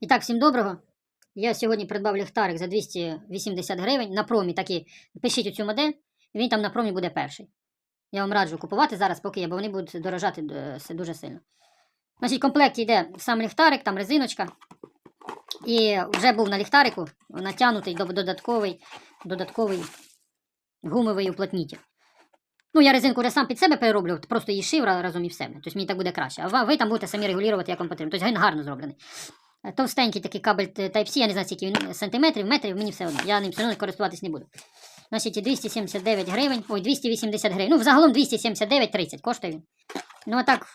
І так, всім доброго. Я сьогодні придбав ліхтарик за 280 гривень на промі. Такі пишіть цю модель, він там на промі буде перший. Я вам раджу купувати зараз, поки є, бо вони будуть дорожати е, дуже сильно. Значить, в комплекті йде сам ліхтарик, там резиночка. І вже був на ліхтарику натягнутий додатковий, додатковий гумовий уплотнітель. Ну, я резинку вже сам під себе перероблю, просто її шив разом і все. Тобто мені так буде краще. А ви там будете самі регулювати, як вам потрібно. Тобто він гарно зроблений. Е, Товстенький такий кабель е, Type-C, я не знаю, скільки він сантиметрів, метрів, мені все одно. Я ним все одно користуватись не буду. Значить, 279 гривень, ой, 280 гривень. Ну, взагалом 279,30 коштує він. Ну, а так,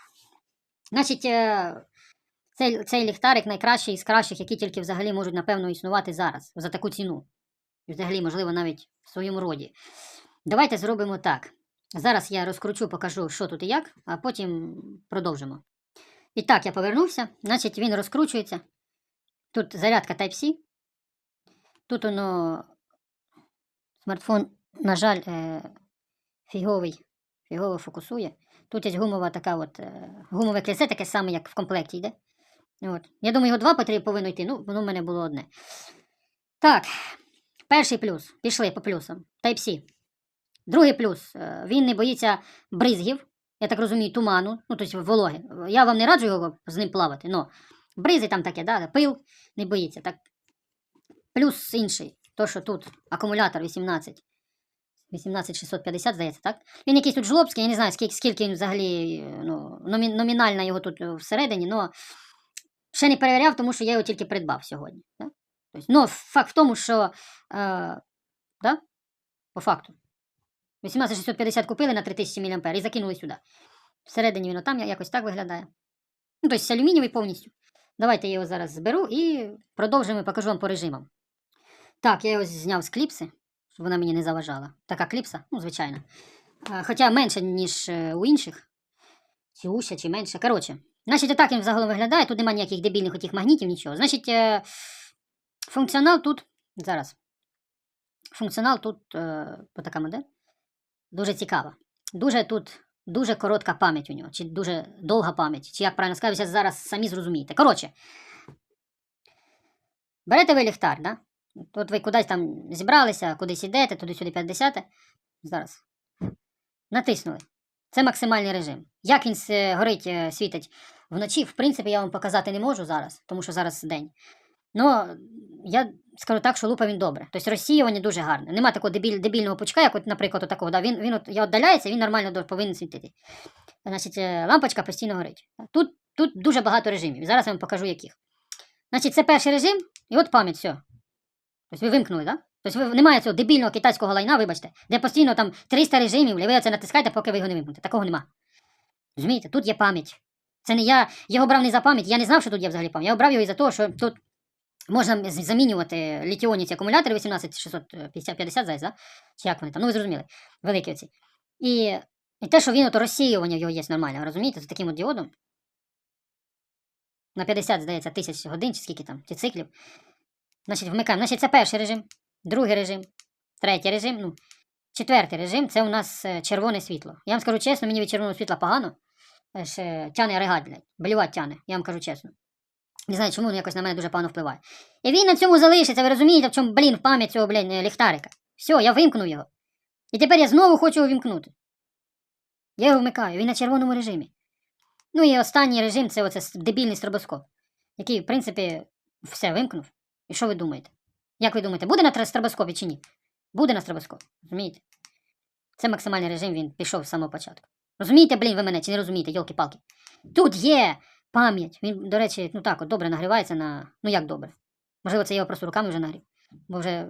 значить, е, цей, цей ліхтарик найкращий із кращих, які тільки взагалі можуть, напевно, існувати зараз, за таку ціну. Взагалі, можливо, навіть в своєму роді. Давайте зробимо так. Зараз я розкручу, покажу, що тут і як, а потім продовжимо. І так, я повернувся, значить, він розкручується. Тут зарядка Type-C. Тут воно смартфон, на жаль, е, фіговий, фігово фокусує. Тут є гумова така от, е, гумове кільце, таке саме, як в комплекті йде. От. Я думаю, його два потрібно повинно йти. Ну, воно в мене було одне. Так, перший плюс. Пішли по плюсам. Type-C. Другий плюс. е, Він не боїться бризгів, я так розумію, туману, ну, тобто вологи. Я вам не раджу його з ним плавати, але бризи там таке, да, пил не боїться. Так. Плюс інший, то, що тут акумулятор 18. 18650, здається, так? Він якийсь тут жлобський, я не знаю, скільки, скільки він взагалі ну, номі, номінально його тут всередині, але ще не перевіряв, тому що я його тільки придбав сьогодні. Да? Тобто, ну, факт в тому, що е, да? по факту. 18650 купили на 3000 мА і закинули сюди. Всередині він отам якось так виглядає. Ну, тобто алюмінієвий повністю. Давайте я його зараз зберу і продовжимо і покажу вам по режимам. Так, я його зняв з кліпси, щоб вона мені не заважала. Така кліпса, ну, звичайно. Хоча менше, ніж е, у інших. Чи уща, чи менше. Коротше, значить, отак він взагалом виглядає. Тут немає ніяких дебільних отих магнітів, нічого. Значить, е, функціонал тут. Зараз. Функціонал тут е, така модель. Дуже цікава. Дуже тут дуже коротка пам'ять у нього, чи дуже довга пам'ять, чи як правильно сказати, зараз самі зрозумієте. Коротше, берете ви ліхтар, да? От ви кудись там зібралися, кудись йдете, туди-сюди 50. Зараз. Натиснули. Це максимальний режим. Як він горить, е, світить вночі, в принципі, я вам показати не можу зараз, тому що зараз день. Ну, я скажу так, що лупа він добре. Тобто розсіювання дуже гарне. Нема такого дебіль, дебільного пучка, як, от, наприклад, от такого. Да? Він, він от, я віддаляється, він нормально повинен світити. Значить, е, лампочка постійно горить. Тут, тут дуже багато режимів. Зараз я вам покажу, яких. Значить, це перший режим, і от пам'ять, все. Тобто ви вимкнули, так? Да? Тобто немає цього дебільного китайського лайна, вибачте, де постійно там 300 режимів, і ви це натискаєте, поки ви його не вимкнете. Такого нема. Розумієте, тут є пам'ять. Це не я його брав не за пам'ять, я не знав, що тут є взагалі пам'ять. Я обрав його із-за того, що тут можна замінювати літіоні ці акумулятори 18650, здається, да? чи як вони там, ну ви зрозуміли, великі оці. І, і те, що він от розсіювання його є нормальне, розумієте, з таким от діодом. На 50, здається, тисяч годин, чи скільки там, чи циклів. Значить, вмикаємо. Значить, це перший режим, другий режим, третій режим, ну, четвертий режим це у нас е, червоне світло. Я вам скажу чесно, мені від червоного світла погано. Е, Ще тяне регат, блядь. Блювать тяне, я вам кажу чесно. Не знаю, чому він якось на мене дуже погано впливає. І він на цьому залишиться, ви розумієте, в чому, блін, пам'ять цього, блін, е, ліхтарика. Все, я вимкнув його. І тепер я знову хочу його вімкнути. Я його вмикаю, він на червоному режимі. Ну і останній режим це оце дебільний стробоскоп, який, в принципі, все вимкнув. І що ви думаєте? Як ви думаєте, буде на стробоскопі чи ні? Буде на стробоскопі, розумієте? Це максимальний режим, він пішов з самого початку. Розумієте, блін, ви мене чи не розумієте, йолки-палки? Тут є пам'ять. Він, до речі, ну так, от добре нагрівається на. Ну як добре? Можливо, це я його просто руками вже нагрів. Бо вже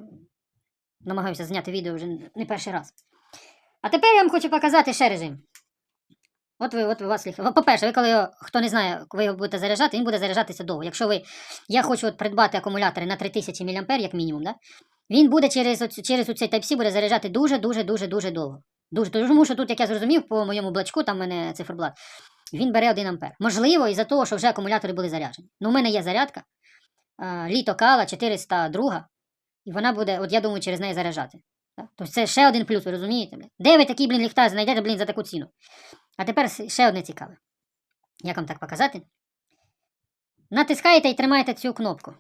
намагаюся зняти відео вже не перший раз. А тепер я вам хочу показати ще режим. От ви, от ви вас ліг. По-перше, ви коли хто не знає, ви його будете заряджати, він буде заряджатися довго. Якщо ви. Я хочу от придбати акумулятори на 3000 мА, як мінімум, да? він буде через, через оцей Type-C буде заряджати дуже-дуже-дуже-дуже довго. Дуже, тому що тут, як я зрозумів, по моєму блачку, там в мене циферблат, він бере 1 ампер. Можливо, із-за того, що вже акумулятори були заряджені. Ну, у мене є зарядка. Літо Кала 402, і вона буде, от я думаю, через неї заряджати. Тобто це ще один плюс, ви розумієте? Де ви такий, блін, ліхтар знайдете, блін, за таку ціну? А тепер ще одне цікаве. Як вам так показати? Натискаєте і тримаєте цю кнопку.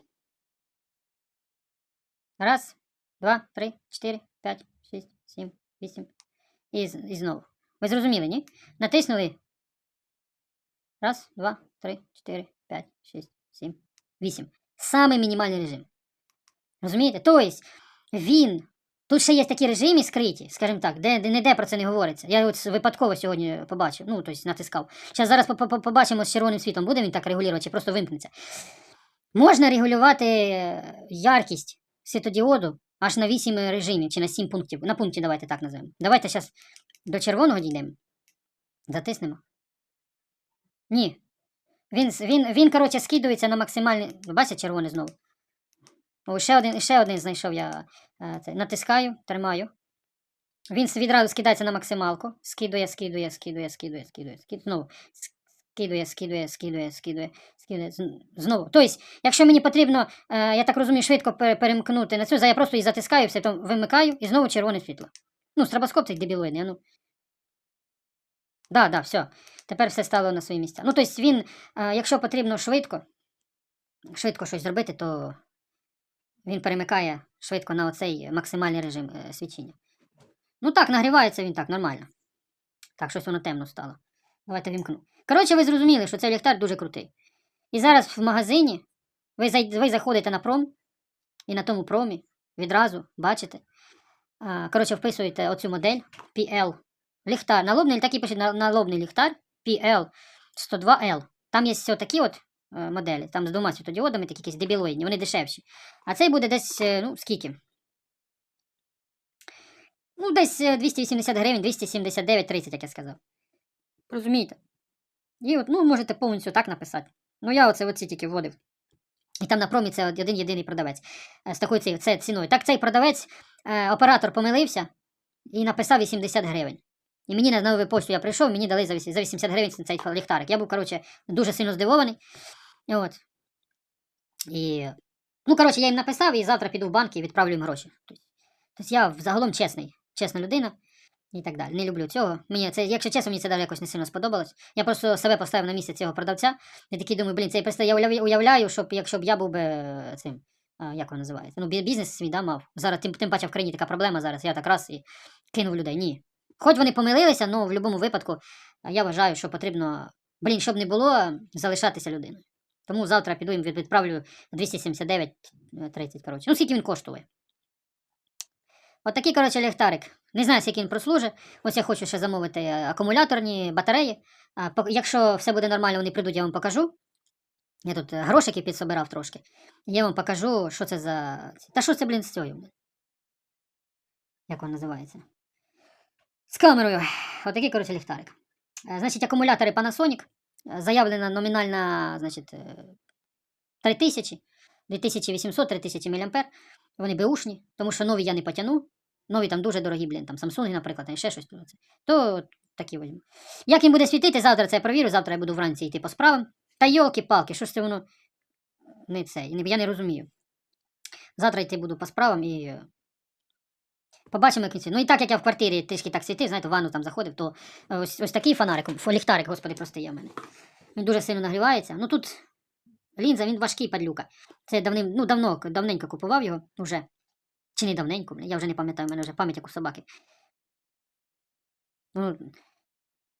Раз, два, три, чотири, п'ять, шість, сім, вісім. І, і знову. Ви зрозуміли, ні? Натиснули. Раз, два, три, чотири, п'ять, шість, сім, вісім. Самий мінімальний режим. Розумієте? Тобто він. Тут ще є такі режими скриті, скажімо так, де, де ніде про це не говориться. Я от випадково сьогодні побачив, ну, тобто натискав. Зараз зараз по- по- побачимо з червоним світом, буде він так регулювати, чи просто вимкнеться. Можна регулювати е, яркість світодіоду аж на 8 режимів чи на 7 пунктів. На пункті давайте так називаємо. Давайте зараз до червоного дійдемо. Затиснемо. Ні. Він, він, він коротше, скидується на максимальний. Бачите, червоний знову. О, ще один, ще один знайшов я. е, Це. Натискаю, тримаю. Він відразу скидається на максималку. Скидує, скидує, скидує, скидує, скидує, скидує. Знову. Скидує, скидує, скидує, скидує, скидує. Знову. Тобто, якщо мені потрібно, е, я так розумію, швидко перемкнути на цю, я просто її затискаю, все то вимикаю і знову червоне світло. Ну, стробоскоп цей дебілоїдний, а ну. Да, да, все. Тепер все стало на свої місця. Ну, тобто він, е, якщо потрібно швидко, швидко щось зробити, то він перемикає швидко на оцей максимальний режим е, свічення. Ну так, нагрівається він так, нормально. Так, щось воно темно стало. Давайте вімкну. Коротше, ви зрозуміли, що цей ліхтар дуже крутий. І зараз в магазині ви, ви заходите на пром, і на тому промі відразу бачите. Коротше, вписуєте оцю модель PL. Ліхтар. Налобний, такий пишуть на- налобний ліхтар PL 102L. Там є такі от е, моделі, там з двома світодіодами, такі якісь дебілоїдні, вони дешевші. А цей буде десь, е, ну, скільки? Ну, десь е, 280 гривень, 279,30, як я сказав. Розумієте? І от, ну, можете повністю так написати. Ну, я оце оці тільки вводив. І там на промі це один єдиний продавець е, з такою ціною. Так цей продавець, е, оператор помилився і написав 80 гривень. І мені на нову пошту я прийшов, мені дали за 80 гривень цей ліхтарик. Я був, коротше, дуже сильно здивований. От. І, ну, коротше, я їм написав і завтра піду в банк і відправлю їм гроші. Тобто, я взагалом чесний, чесна людина і так далі. Не люблю цього. Мені це, якщо чесно, мені це навіть якось не сильно сподобалось. Я просто себе поставив на місце цього продавця. Я такий думаю, блін, це я просто я уявляю, щоб якщо б я був би е, цим. Як воно називається? Ну, бізнес свій да, мав. Зараз тим, тим паче в країні така проблема зараз. Я так раз і кинув людей. Ні. Хоч вони помилилися, але в будь-якому випадку я вважаю, що потрібно, блін, щоб не було, залишатися людиною. Тому завтра піду їм відправлю 279,30, коротше. Ну, скільки він коштує. От такий, коротше, ліхтарик. Не знаю, скільки він прослужить. Ось я хочу ще замовити е, акумуляторні батареї. Якщо все буде нормально, вони прийдуть, я вам покажу. Я тут е, грошики підсобирав трошки. Я вам покажу, що це за. Та що це, блін, з цією? Як він називається? З камерою. Отакий, коротше, ліхтарик. Е, Значить, акумулятори Panasonic. Е, Заявлена номінальна, значить, е, 3000, 2800-3000 мА. Вони беушні, тому що нові я не потягну. Нові там дуже дорогі, блін, там Samsung, наприклад, і ще щось. То, такі візьму. Як він буде світити, завтра це я провірю, завтра я буду вранці йти по справам. Та йолки-палки, що ж це воно не це, я не розумію. Завтра йти буду по справам і е, побачимо, як він. Ну і так як я в квартирі трішки так світив, знаєте, в ванну там заходив, то ось, ось такий фонарик, фо- ліхтарик, господи, прости, є в мене. Він дуже сильно нагрівається. Ну тут лінза, він важкий падлюка. Це давним, ну, давно, давненько купував його вже. Чи не давненько, я вже не пам'ятаю, в мене вже пам'ять як у собаки. Ну,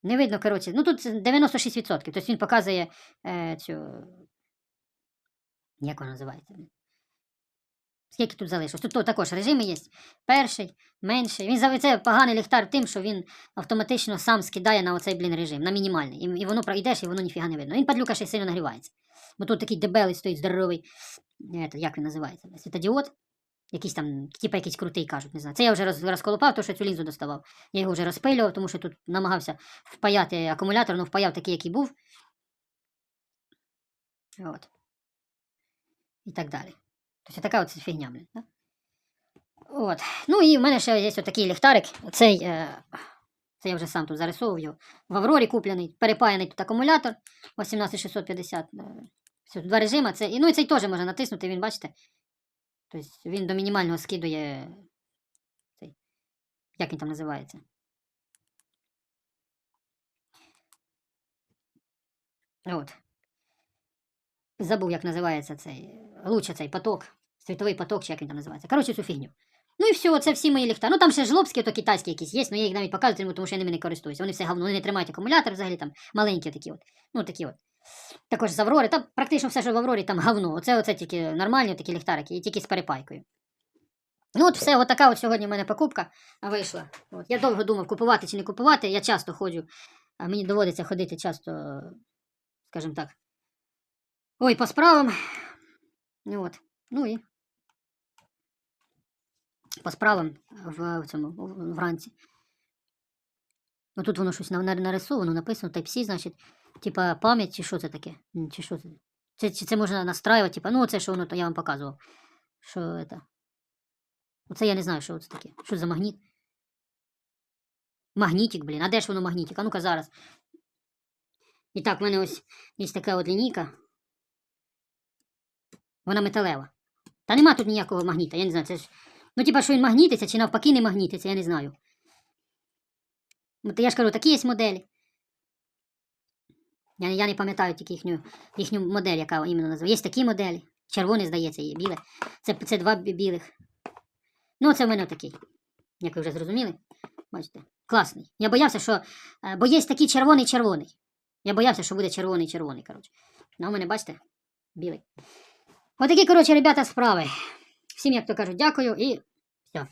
не видно, коротше. Ну тут 96%. Тобто він показує е, цю. Як вона називається? Скільки тут залишилось? Тут то також режими є. Перший, менший. Він за- це поганий ліхтар тим, що він автоматично сам скидає на оцей блін режим, на мінімальний. І, і воно пройдеш, і воно ніфіга не видно. Він падлюка ще й сильно нагрівається. Бо тут такий дебелий стоїть здоровий. Ето, як він називається? Світодіод. Якийсь там, типа якийсь крутий кажуть, не знаю. Це я вже роз, розколупав, то що цю лінзу доставав. Я його вже розпилював, тому що тут намагався впаяти акумулятор, ну впаяв такий, який був. От. І так далі. Тобто така от фігня, блін. Да? От. Ну і в мене ще є такий ліхтарик. Цей, е, це я вже сам тут зарисовував. В Аврорі куплений, перепаяний тут акумулятор 18650. е, Все, два режима. Це, ну і цей теж можна натиснути, він, бачите. Тобто він до мінімального скидує. Цей, як він там називається? От. Забув, як називається цей. Лучше цей поток. Світовий поток, чи як він там називається. Коротше, цю фігню. Ну і все, це всі мої ліхтарі. Ну там ще жлобські, то китайські якісь є, але я їх навіть показую, тому що я ними не користуюся. Вони все говно, вони не тримають акумулятор взагалі там маленькі такі от. Ну такі от. Також з Аврори, там практично все, що в Аврорі, там говно. Оце, оце тільки нормальні такі ліхтарики, і тільки з перепайкою. Ну, от все, от така от сьогодні в мене покупка вийшла. От. Я довго думав, купувати чи не купувати. Я часто ходжу, а мені доводиться ходити часто, скажімо так. Ой, по справам. Ну от. Ну і по справам в, в цьому вранці. Ну тут воно щось на- на- нарисовано, написано Type-C, значить, типа пам'ять, чи що це таке? Чи що це? Це, чи це можна настраювати, типа, ну це що воно, то я вам показував. Що це? Оце я не знаю, що це таке. Що за магніт? Магнітик, блін. А де ж воно магнітик? А ну-ка зараз. І так, в мене ось є така от лінійка. Вона металева. Та нема тут ніякого магніта, я не знаю. Це ж. Ну, типа, що він магнітиться, чи навпаки не магнітиться, я не знаю. Я ж кажу, такі є моделі. Я, я не пам'ятаю тільки їхню, їхню модель, яка іменно називає. Є такі моделі. Червоний, здається, є біле. Це, це два білих. Ну, це в мене такий. Як ви вже зрозуміли. Бачите, класний. Я боявся, що. е, Бо є такий червоний-червоний. Я боявся, що буде червоний-червоний, коротше. Ну, у мене, бачите, білий. Отакі, коротше, ребята, справи. Всім, як то кажуть, дякую і все.